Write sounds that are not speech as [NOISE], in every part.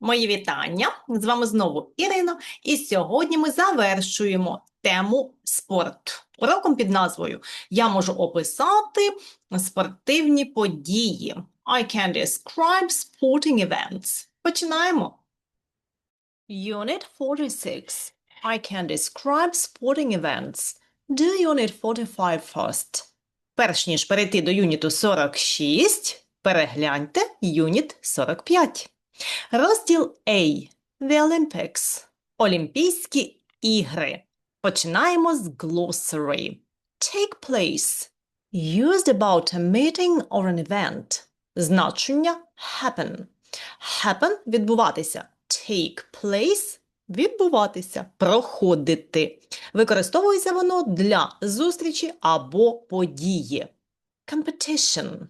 Мої вітання! З вами знову Ірина, і сьогодні ми завершуємо тему спорт. Уроком під назвою Я можу описати спортивні події. I can describe sporting events. Починаємо. Unit 46. I can describe sporting events. Do Unit 45 first. Перш ніж перейти до юніту 46, перегляньте юніт 45. Розділ A. The Olympics. Олімпійські ігри. Починаємо з glossary. Take place. Used about a meeting or an event. Значення happen. Happen – відбуватися. Take place – відбуватися, проходити. Використовується воно для зустрічі або події. Competition.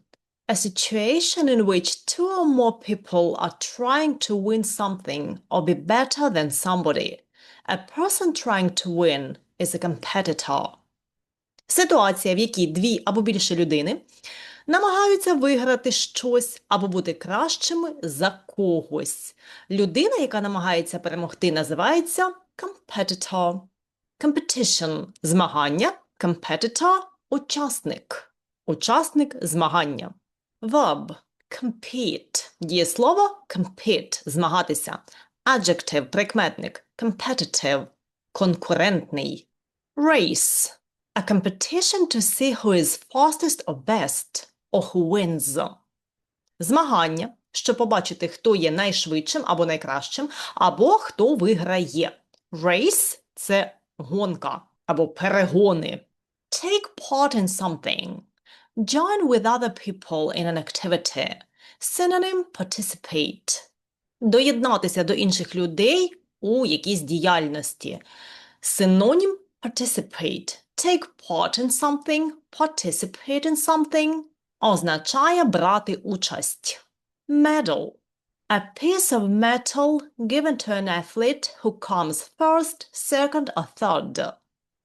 A situation in which two or more people are trying to win something or be better than somebody. A person trying to win is a competitor. Ситуація, в якій дві або більше людини намагаються виграти щось або бути кращими за когось. Людина, яка намагається перемогти, називається competitor. Competition – змагання, competitor – учасник. Учасник змагання. Verb – compete. Дієслово – compete – змагатися. Adjective – прикметник. Competitive – конкурентний. Race – a competition to see who is fastest or best, or who wins. Змагання, щоб побачити, хто є найшвидшим або найкращим, або хто виграє. Race – це гонка або перегони. Take part in something. Join with other people in an activity. Synonym – participate. Доєднатися до інших людей у якійсь діяльності. Синонім – participate. Take part in something, participate in something означає брати участь. Medal – a piece of metal given to an athlete who comes first, second or third.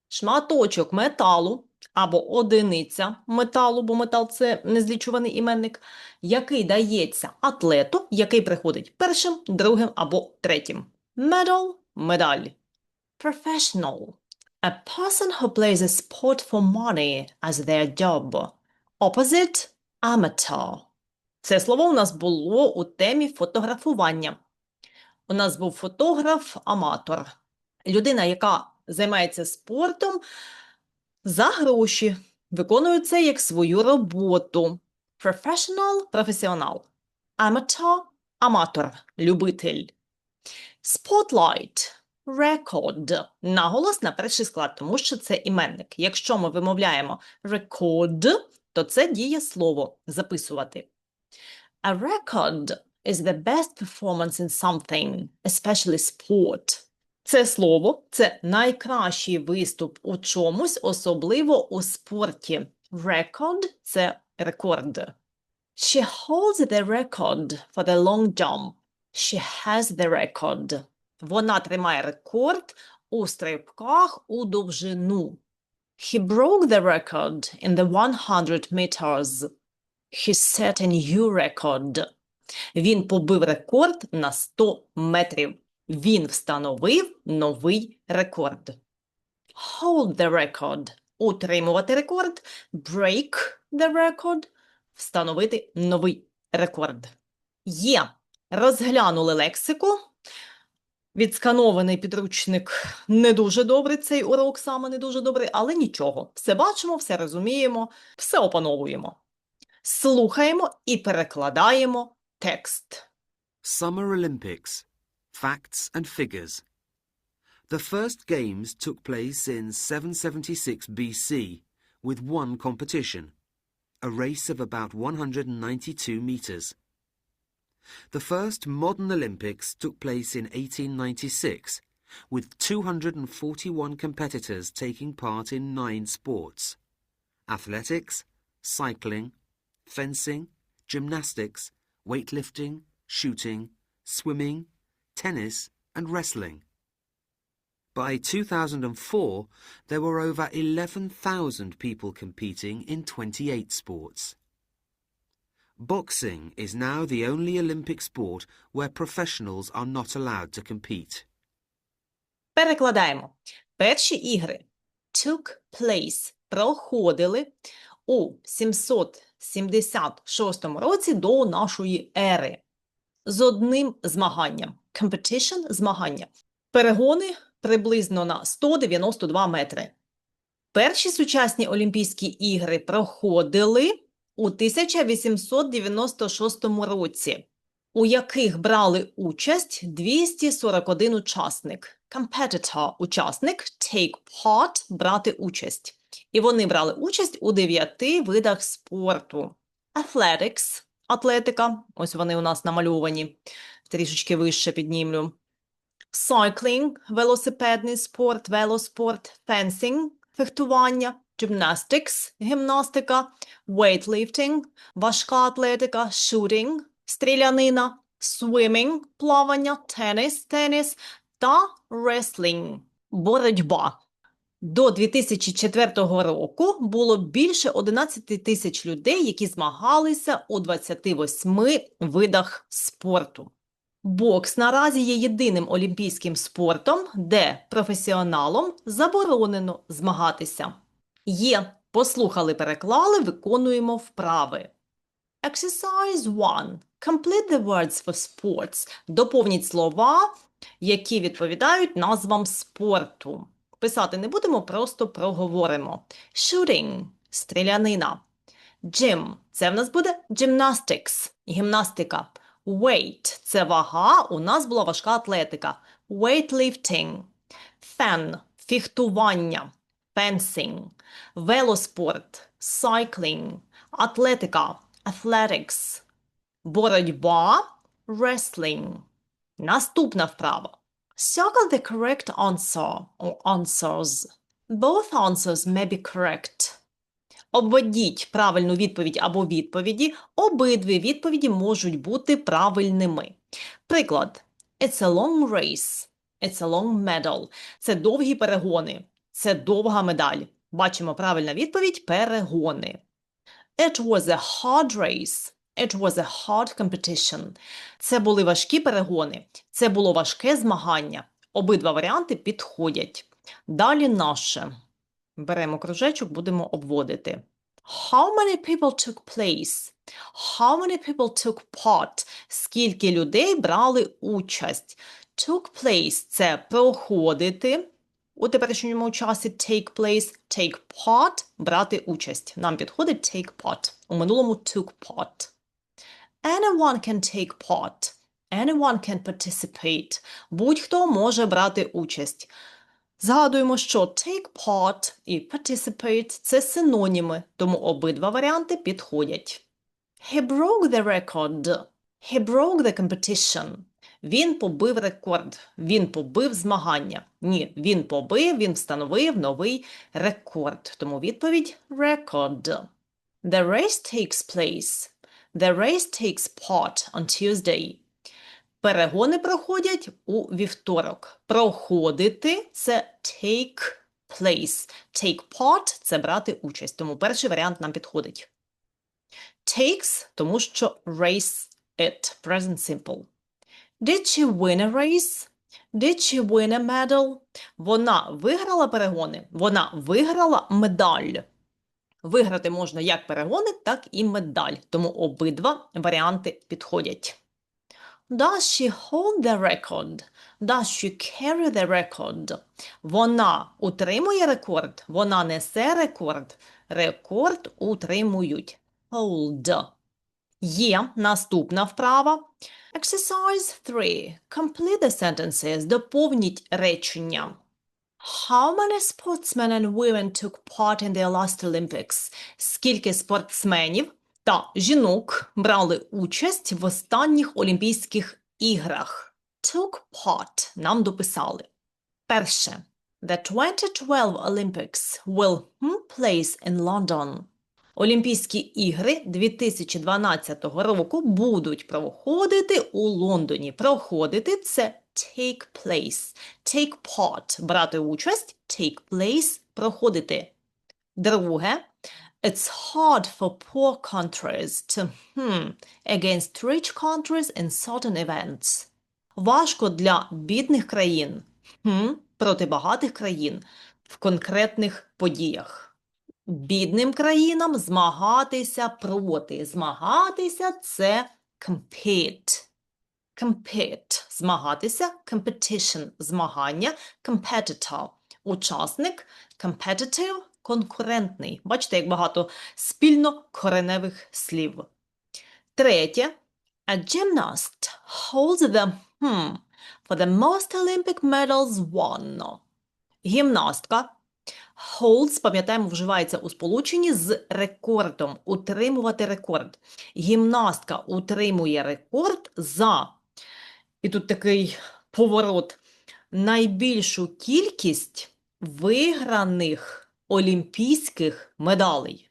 Шматочок металу або одиниця металу, бо метал це незлічуваний іменник, який дається атлету, який приходить першим, другим або третім. Medal – медаль. Professional – a person who plays a sport for money as their job. Opposite – amateur. Це слово у нас було у темі фотографування. У нас був фотограф-аматор. Людина, яка займається спортом за гроші, виконує це як свою роботу. Professional – професіонал. Amateur – аматор, любитель. Spotlight – record. Наголос на перший склад, тому що це іменник. Якщо ми вимовляємо record, то це дієслово записувати. A record is the best performance in something, especially sport. Це слово – це найкращий виступ у чомусь, особливо у спорті. Record – це рекорд. She holds the record for the long jump. She has the record. Вона тримає рекорд у стрибках у довжину. He broke the record in the 100 meters. He set a new record. Він побив рекорд на 100 метрів. Він встановив новий рекорд. Hold the record – утримувати рекорд. Break the record – встановити новий рекорд. Є. Розглянули лексику. Відсканований підручник не дуже добрий, цей урок саме не дуже добрий, але нічого. Все бачимо, все розуміємо, все опановуємо. Слухаємо і перекладаємо текст. Summer Olympics Facts and Figures. The first Games took place in 776 BC with one competition, a race of about 192 metres. The first modern Olympics took place in 1896 with 241 competitors taking part in nine sports athletics, cycling, fencing, gymnastics, weightlifting, shooting, swimming, tennis, and wrestling. By 2004, there were over 11,000 people competing in 28 sports. Boxing is now the only Olympic sport where professionals are not allowed to compete. Перекладаємо. Перші ігри took place, проходили у 776 році до нашої ери з одним змаганням. Competition – змагання. Перегони приблизно на 192 метри. Перші сучасні Олімпійські ігри проходили у 1896 році, у яких брали участь 241 учасник. Competitor – учасник, take part – брати участь. І вони брали участь у дев'яти видах спорту. Athletics – атлетика, ось вони у нас намальовані, трішечки вище піднімлю. Cycling – велосипедний спорт, велоспорт, fencing – фехтування, gymnastics – гімнастика, weightlifting – важка атлетика, shooting – стрілянина, swimming – плавання, теніс – теніс та wrestling – боротьба. До 2004 року було більше 11 тисяч людей, які змагалися у 28 видах спорту. Бокс наразі є єдиним олімпійським спортом, де професіоналам заборонено змагатися. Є, послухали, переклали, виконуємо вправи. Exercise 1. Complete the words for sports. Доповніть слова, які відповідають назвам спорту. Писати не будемо, просто проговоримо. Shooting – стрілянина. Gym – це в нас буде gymnastics – гімнастика. Weight – це вага, у нас була важка атлетика. Weightlifting. Fan – фехтування. Fencing. Велоспорт – cycling. Атлетика – athletics. Боротьба – wrestling. Наступна вправа. Circle the correct answer or answers. Both answers may be correct. Обведіть правильну відповідь або відповіді. Обидві відповіді можуть бути правильними. Приклад. It's a long race. It's a long medal. Це довгі перегони. Це довга медаль. Бачимо правильна відповідь – перегони. It was a hard race. It was a hard competition. Це були важкі перегони. Це було важке змагання. Обидва варіанти підходять. Далі наше. Беремо кружечок, будемо обводити. How many people took place? How many people took part? Скільки людей брали участь? Took place – це проходити. У теперішньому часі take place, take part – брати участь. Нам підходить take part. У минулому took part. Anyone can take part. Anyone can participate. Будь-хто може брати участь. Згадуємо, що take part і participate – це синоніми, тому обидва варіанти підходять. He broke the record. He broke the competition. Він побив рекорд. Він побив змагання. Ні, він побив, він встановив новий рекорд. Тому відповідь record. The race takes place. The race takes part on Tuesday. Перегони проходять у вівторок. Проходити – це take place. Take part – це брати участь. Тому перший варіант нам підходить. Takes, тому що race it. Present simple. Did she win a race? Did she win a medal? Вона виграла перегони. Вона виграла медаль. Виграти можна як перегони, так і медаль. Тому обидва варіанти підходять. Does she hold the record? Does she carry the record? Вона утримує рекорд. Вона несе рекорд. Рекорд утримують. Hold. Є наступна вправа. Exercise 3. Complete the sentences. Доповніть речення. How many sportsmen and women took part in the last Olympics? Скільки спортсменів та жінок брали участь в останніх Олімпійських іграх? Took part. Нам дописали. Перше. The 2012 Olympics will hmm, place in London. Олімпійські ігри 2012 року будуть проходити у Лондоні. Проходити – це take place. Take part – брати участь, take place – проходити. Друге. It's hard for poor countries to hmm, against rich countries in certain events. Важко для бідних країн hmm, проти багатих країн в конкретних подіях. Бідним країнам змагатися проти. Змагатися це compete. Compete – змагатися, competition – змагання, competitor – учасник, competitive – конкурентний. Бачите, як багато спільно кореневих слів. Третє. A gymnast holds the hmm, for the most Olympic medals won. Гімнастка holds, пам'ятаємо, вживається у сполученні з рекордом, утримувати рекорд. Гімнастка утримує рекорд за, і тут такий поворот, найбільшу кількість виграних олімпійських медалей.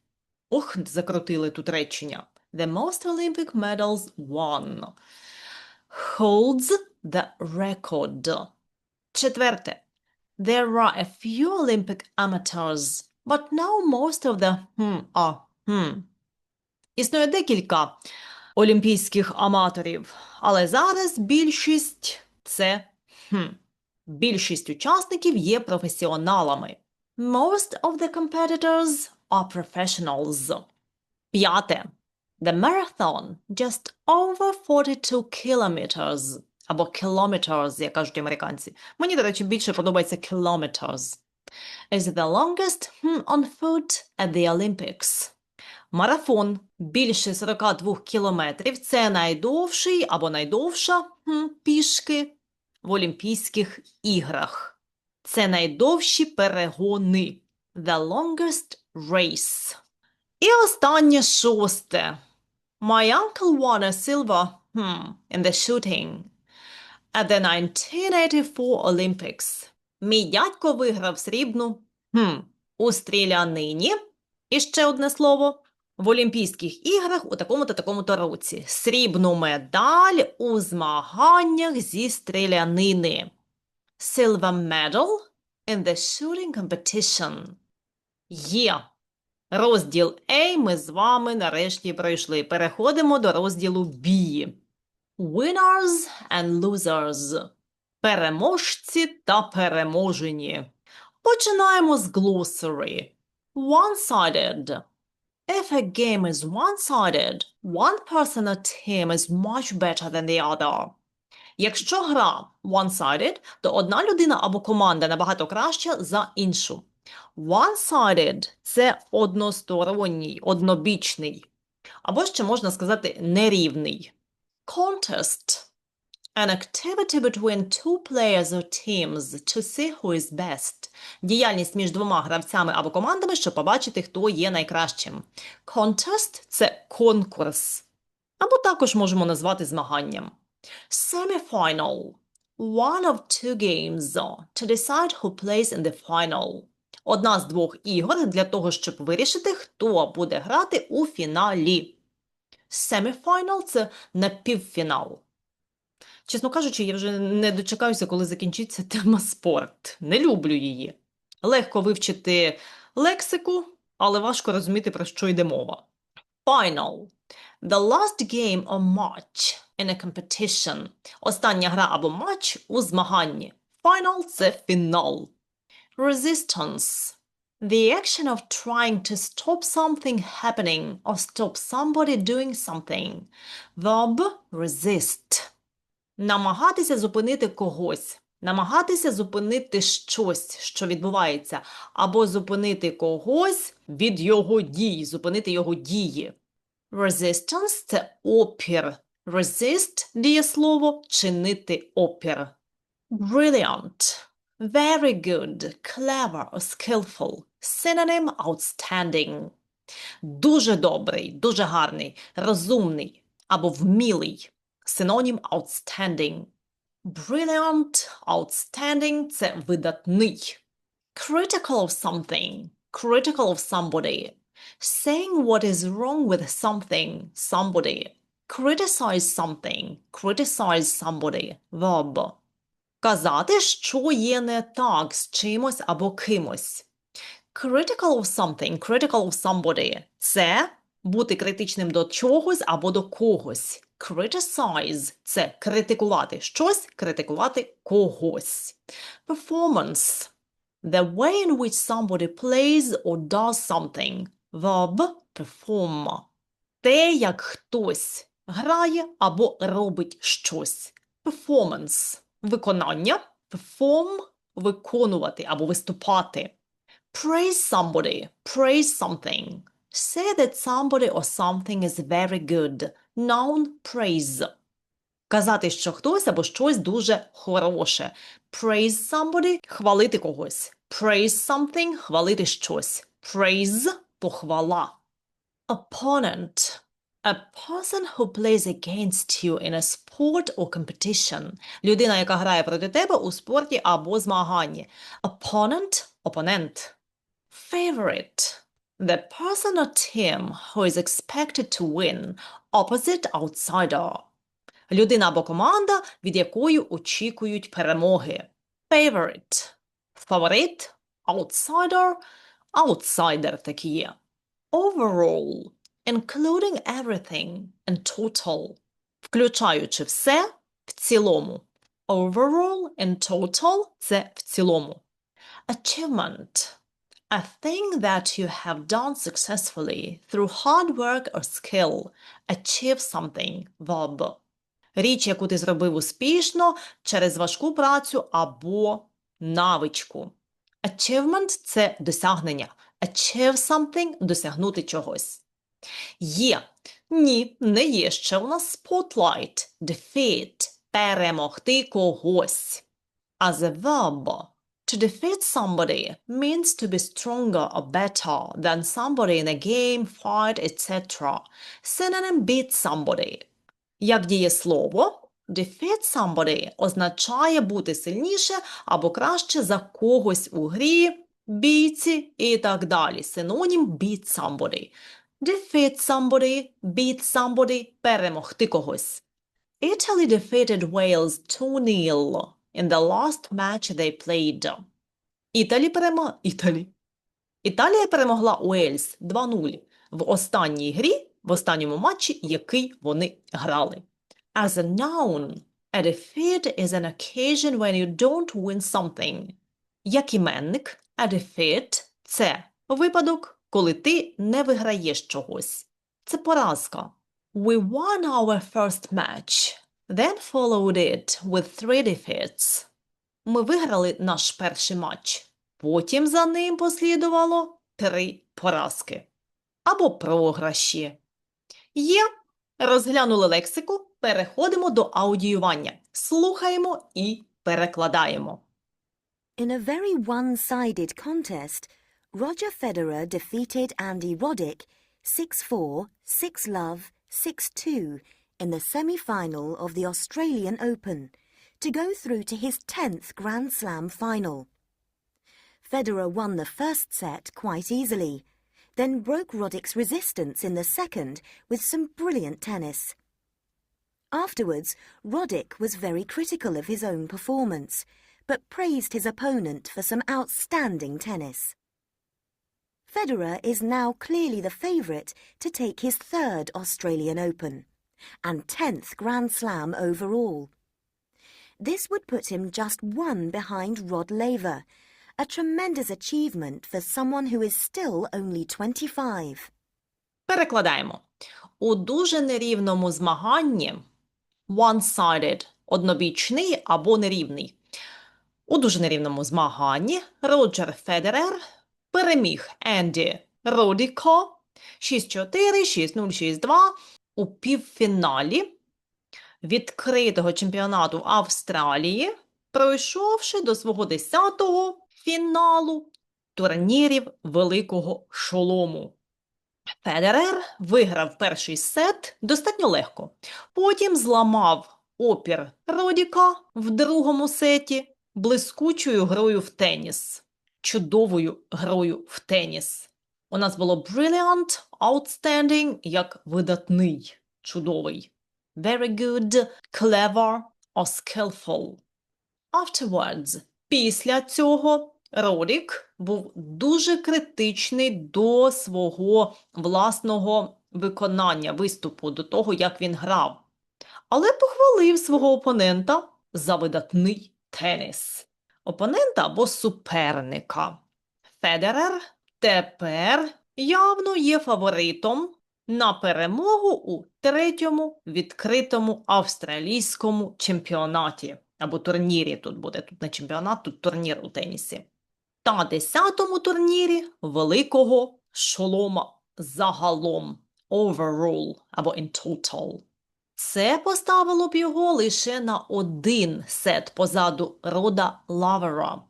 Ох, закрутили тут речення. The most Olympic medals won. Holds the record. Четверте. There are a few Olympic amateurs, but now most of the hmm, are hmm. Існує декілька олімпійських аматорів, але зараз більшість це хм. Більшість учасників є професіоналами. Most of the competitors are professionals. П'яте. The marathon just over 42 kilometers. Або kilometers, як кажуть американці. Мені, до речі, більше подобається kilometers. Is the longest on foot at the Olympics. Марафон більше 42 кілометрів – це найдовший або найдовша пішки в Олімпійських іграх. Це найдовші перегони. The longest race. І останнє шосте. My uncle won a silver hmm, in the shooting at the 1984 Olympics. Мій дядько виграв срібну хм, у стрілянині. І ще одне слово. В Олімпійських іграх у такому-то такому-то році. Срібну медаль у змаганнях зі стрілянини. Silver medal in the shooting competition. Є. Розділ A ми з вами нарешті пройшли. Переходимо до розділу B. Winners and losers. Переможці та переможені. Починаємо з glossary. One-sided. If a game is one-sided, one person or team is much better than the other. Якщо гра one-sided, то одна людина або команда набагато краща за іншу. One-sided – це односторонній, однобічний. Або ще можна сказати нерівний. Contest – an activity between two players or teams to see who is best. Діяльність між двома гравцями або командами, щоб побачити, хто є найкращим. Contest – це конкурс. Або також можемо назвати змаганням. Semi-final – one of two games to decide who plays in the final. Одна з двох ігор для того, щоб вирішити, хто буде грати у фіналі. Semi-final – це напівфінал. Чесно кажучи, я вже не дочекаюся, коли закінчиться тема спорт. Не люблю її. Легко вивчити лексику, але важко розуміти, про що йде мова. Final. The last game or match in a competition. Остання гра або матч у змаганні. Final – це фінал. Resistance. The action of trying to stop something happening or stop somebody doing something. Verb resist. Намагатися зупинити когось. Намагатися зупинити щось, що відбувається, або зупинити когось від його дій, зупинити його дії. Resistance – це опір. Resist – дієслово чинити опір. Brilliant. Very good, clever skillful. Synonym outstanding. Дуже добрий, дуже гарний, розумний або вмілий. Синонім outstanding. Brilliant, outstanding – це видатний. Critical of something, critical of somebody. Saying what is wrong with something, somebody. Criticize something, criticize somebody. Verb. Казати, що є не так з чимось або кимось. Critical of something, critical of somebody – це бути критичним до чогось або до когось. Criticize – це критикувати щось, критикувати когось. Performance – the way in which somebody plays or does something. Verb – perform. Те, як хтось грає або робить щось. Performance – виконання. Perform – виконувати або виступати. Praise somebody, praise something. Say that somebody or something is very good. Noun praise. Казати, що хтось або щось дуже хороше. Praise somebody – хвалити когось. Praise something – хвалити щось. Praise – похвала. Opponent. A person who plays against you in a sport or competition. Людина, яка грає проти тебе у спорті або змаганні. Opponent – опонент. Favorite. The person or team who is expected to win. Opposite outsider. Людина або команда, від якої очікують перемоги. Favorite. Фаворит. Outsider. Outsider такі є. Overall. Including everything and total. Включаючи все в цілому. Overall and total – це в цілому. Achievement. A thing that you have done successfully through hard work or skill. Achieve something. Verb. Річ, яку ти зробив успішно через важку працю або навичку. Achievement – це досягнення. Achieve something – досягнути чогось. Є. Ні, не є ще у нас spotlight. Defeat – перемогти когось. As a verb, to defeat somebody means to be stronger or better than somebody in a game, fight, etc. Synonym beat somebody. Як дієслово, defeat somebody означає бути сильніше або краще за когось у грі, бійці і так далі. Синонім beat somebody. Defeat somebody, beat somebody – перемогти когось. Italy defeated Wales 2-0 in the last match they played. Італі перемо... Італі. Італія перемогла Уельс 2-0 в останній грі, в останньому матчі, який вони грали. As a noun, a defeat is an occasion when you don't win something. Як іменник, a defeat – це випадок, коли ти не виграєш чогось. Це поразка. We won our first match, then followed it with three defeats. Ми виграли наш перший матч. Потім за ним послідувало три поразки. Або програші. Є. Розглянули лексику, переходимо до аудіювання. Слухаємо і перекладаємо. In a very one-sided contest, Roger Federer defeated Andy Roddick 6-4, 6-love, 6-2 in the semi-final of the Australian Open to go through to his 10th Grand Slam final. Federer won the first set quite easily, then broke Roddick's resistance in the second with some brilliant tennis. Afterwards, Roddick was very critical of his own performance, but praised his opponent for some outstanding tennis. Federer is now clearly the favourite to take his third Australian Open and 10th Grand Slam overall. This would put him just one behind Rod Laver, a tremendous achievement for someone who is still only 25. Перекладаємо. У дуже нерівному змаганні one-sided – однобічний або нерівний. У дуже нерівному змаганні Роджер Федерер переміг Енді Родіко 6-4, 6-0, 6-2 у півфіналі відкритого чемпіонату Австралії, пройшовши до свого 10-го фіналу турнірів Великого Шолому. Федерер виграв перший сет достатньо легко. Потім зламав опір Родіка в другому сеті блискучою грою в теніс. Чудовою грою в теніс. У нас було brilliant, outstanding, як видатний, чудовий. Very good, clever or skillful. Afterwards, після цього, Рорік був дуже критичний до свого власного виконання виступу, до того, як він грав, але похвалив свого опонента за видатний теніс. Опонента або суперника. Федерер тепер явно є фаворитом на перемогу у третьому відкритому австралійському чемпіонаті або турнірі. Тут буде тут не чемпіонат, тут турнір у тенісі. Та десятому турнірі великого шолома загалом overall або in total. Це поставило б його лише на один сет позаду рода Лавера,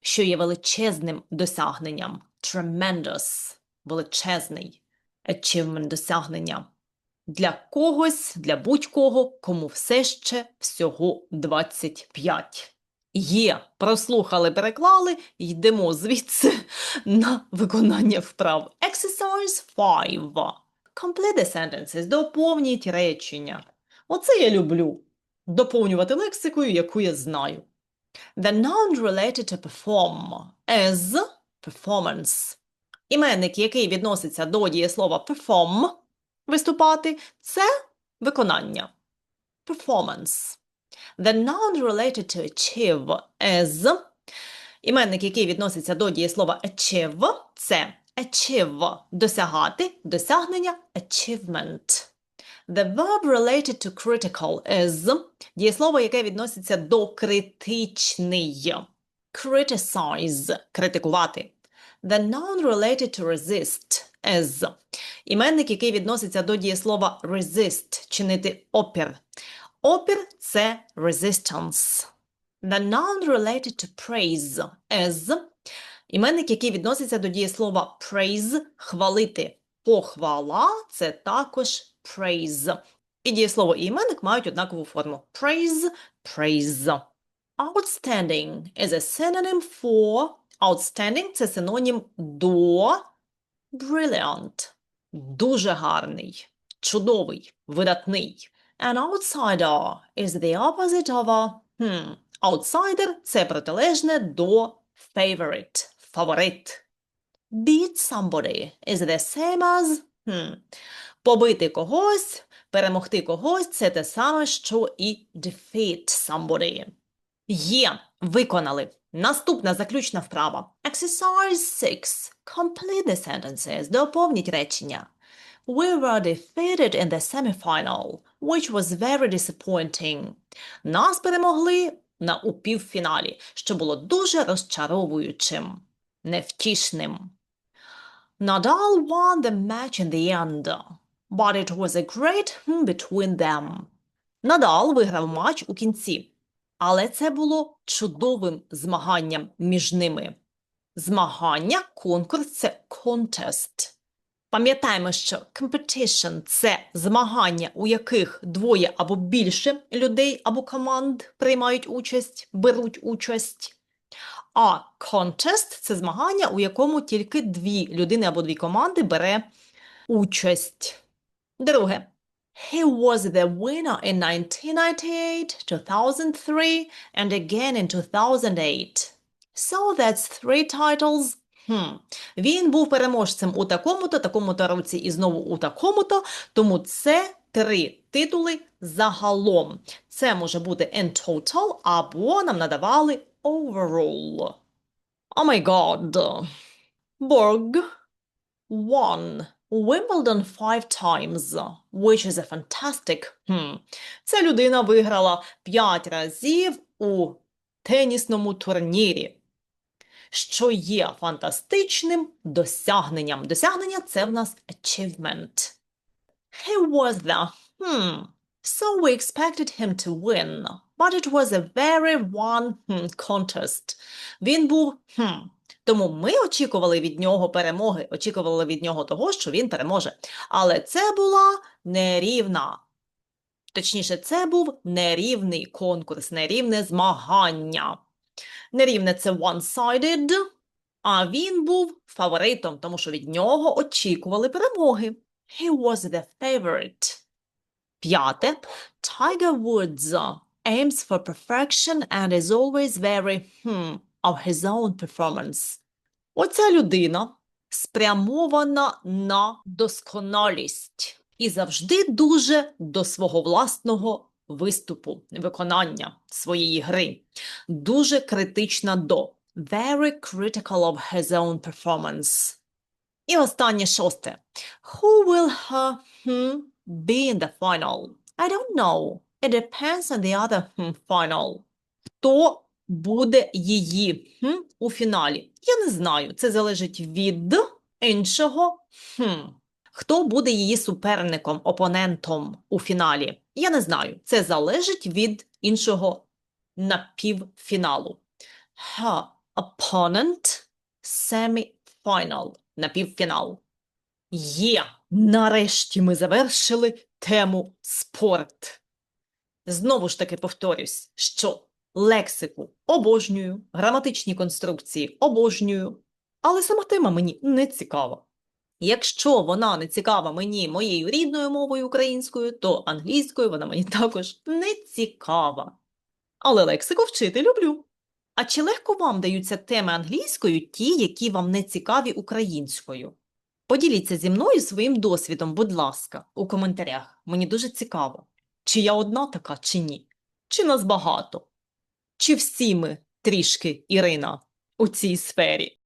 що є величезним досягненням. Tremendous – величезний achievement досягнення. Для когось, для будь-кого, кому все ще всього 25. Є, прослухали, переклали, йдемо звідси [LAUGHS] на виконання вправ. Exercise 5. Complete the sentences. Доповніть речення. Оце я люблю. Доповнювати лексикою, яку я знаю. The noun related to perform is performance. Іменник, який відноситься до дієслова perform, виступати, це виконання. Performance. The noun related to achieve is іменник, який відноситься до дієслова achieve, це achieve – досягати, досягнення, achievement. The verb related to critical is дієслово, яке відноситься до критичний. Criticize – критикувати. The noun related to resist is іменник, який відноситься до дієслова resist – чинити опір. Опір – це resistance. The noun related to praise is іменник, який відноситься до дієслова praise – хвалити. Похвала – це також praise. І дієслово і іменник мають однакову форму. Praise – praise. Outstanding is a synonym for Outstanding – це синонім до brilliant. Дуже гарний, чудовий, видатний. An outsider is the opposite of a hmm. Outsider – це протилежне до favorite, фаворит. Beat somebody is the same as hmm. Побити когось, перемогти когось – це те саме, що і defeat somebody. Є, виконали. Наступна заключна вправа. Exercise 6. Complete the sentences. Доповніть речення. We were defeated in the semifinal, which was very disappointing. Нас перемогли на у півфіналі, що було дуже розчаровуючим, невтішним. Nadal won the match in the end, but it was a great hmm between them. Надал виграв матч у кінці, але це було чудовим змаганням між ними. Змагання, конкурс це contest. Пам'ятаємо, що competition – це змагання, у яких двоє або більше людей або команд приймають участь, беруть участь. А contest – це змагання, у якому тільки дві людини або дві команди бере участь. Друге. He was the winner in 1998, 2003, and again in 2008. So that's three titles. Хм. Він був переможцем у такому-то, такому-то році і знову у такому-то, тому це три титули загалом. Це може бути in total, або нам надавали overall. Oh my god. Borg won Wimbledon five times, which is a fantastic. Hmm. Ця людина виграла п'ять разів у тенісному турнірі, що є фантастичним досягненням. Досягнення це в нас achievement. He was the hmm. So we expected him to win, but it was a very one hmm, contest. Він був hmm. Тому ми очікували від нього перемоги, очікували від нього того, що він переможе. Але це була нерівна. Точніше, це був нерівний конкурс, нерівне змагання. Нерівне це one-sided, а він був фаворитом, тому що від нього очікували перемоги. He was the favorite. П'яте. Tiger Woods aims for perfection and is always very hmm, of his own performance. Оця людина спрямована на досконалість і завжди дуже до свого власного виступу, виконання своєї гри. Дуже критична до. Very critical of his own performance. І останнє шосте. Who will her hmm, be in the final? I don't know. It depends on the other hmm, final. Хто буде її хм, у фіналі? Я не знаю. Це залежить від іншого. Хм. Хто буде її суперником, опонентом у фіналі? Я не знаю. Це залежить від іншого напівфіналу. Her opponent semi-final. Напівфінал. Є. Нарешті ми завершили тему спорт. Знову ж таки повторюсь, що лексику обожнюю, граматичні конструкції обожнюю, але сама тема мені не цікава. Якщо вона не цікава мені моєю рідною мовою українською, то англійською вона мені [LAUGHS] також не цікава. Але лексику вчити люблю. А чи легко вам даються теми англійською, ті, які вам не цікаві українською? Поділіться зі мною своїм досвідом, будь ласка, у коментарях. Мені дуже цікаво, чи я одна така, чи ні? Чи нас багато? Чи всі ми трішки Ірина у цій сфері?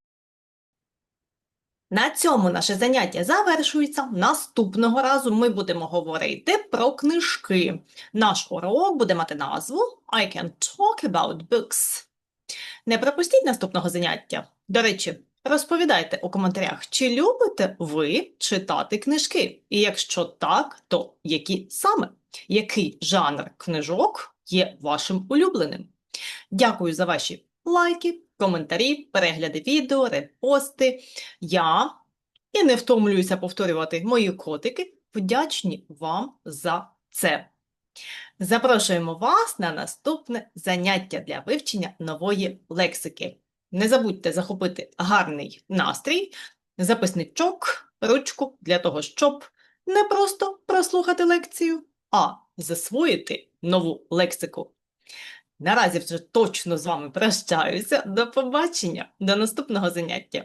На цьому наше заняття завершується. Наступного разу ми будемо говорити про книжки. Наш урок буде мати назву I can talk about books. Не пропустіть наступного заняття. До речі, розповідайте у коментарях, чи любите ви читати книжки? І якщо так, то які саме? Який жанр книжок є вашим улюбленим? Дякую за ваші лайки, коментарі, перегляди відео, репости. Я і не втомлююся повторювати мої котики, вдячні вам за це. Запрошуємо вас на наступне заняття для вивчення нової лексики. Не забудьте захопити гарний настрій, записничок, ручку для того, щоб не просто прослухати лекцію, а засвоїти нову лексику. Наразі вже точно з вами прощаюся. До побачення, до наступного заняття.